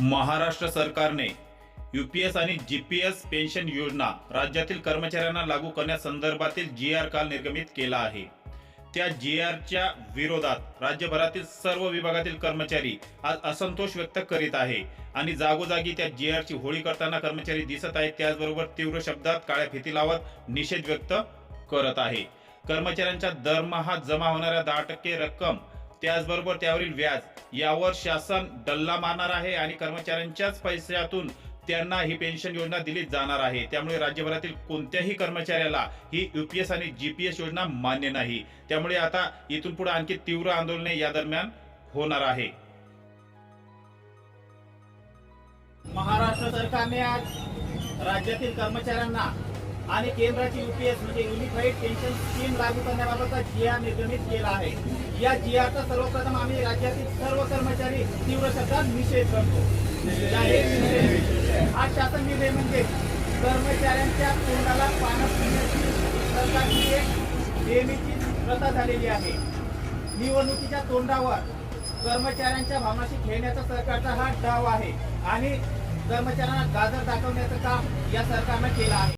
महाराष्ट्र सरकारने U P S आणि G P S pension योजना राज्यातील कर्मचाऱ्यांना लागू करण्यासंदर्भातील जी आर काल निर्गमित केला आहे. त्या जी आरच्या विरोधात राज्यभरातील सर्व विभागातील कर्मचारी आज असंतोष व्यक्त करीत आहे आणि जागोजागी त्या जी आरची होळी करताना कर्मचारी दिसत आहेत. त्याचबरोबर तीव्र शब्दात काळ्या फिती लावत निषेध व्यक्त करत आहे. कर्मचाऱ्यांच्या दरमहा जमा होणाऱ्या दहा टक्के रक्कम त्याचबरोबर त्यावरील व्याज यावर शासन डल्ला मारणार आहे आणि कर्मचाऱ्यांच्याच पैशातून त्यांना ही पेन्शन योजना दिली जाणार आहे. त्यामुळे राज्यभरातील कोणत्याही कर्मचाऱ्याला ही युपीएस आणि जीपीएस योजना मान्य नाही. त्यामुळे आता इथून पुढे आणखी तीव्र आंदोलने या दरम्यान होणार आहे. महाराष्ट्र सरकारने आज राज्यातील कर्मचाऱ्यांना आणि केंद्राची युपीएस म्हणजे युनिफाईड पेन्शन स्कीम लागू करण्याबाबतचा निर्गमित केला आहे. या जियाचा सर्वप्रथम आम्ही राज्यातील सर्व कर्मचारी तीव्र शब्दात निषेध करतो. जाहीर हा शासन निर्णय म्हणजे कर्मचाऱ्यांच्या तोंडाला पानं पिण्याची सरकारची एक नेहमीची प्रथा झालेली आहे. निवडणुकीच्या तोंडावर कर्मचाऱ्यांच्या भावनाशी खेळण्याचा सरकारचा हा डाव आहे आणि कर्मचाऱ्यांना गाजर दाखवण्याचं काम या सरकारनं केलं आहे.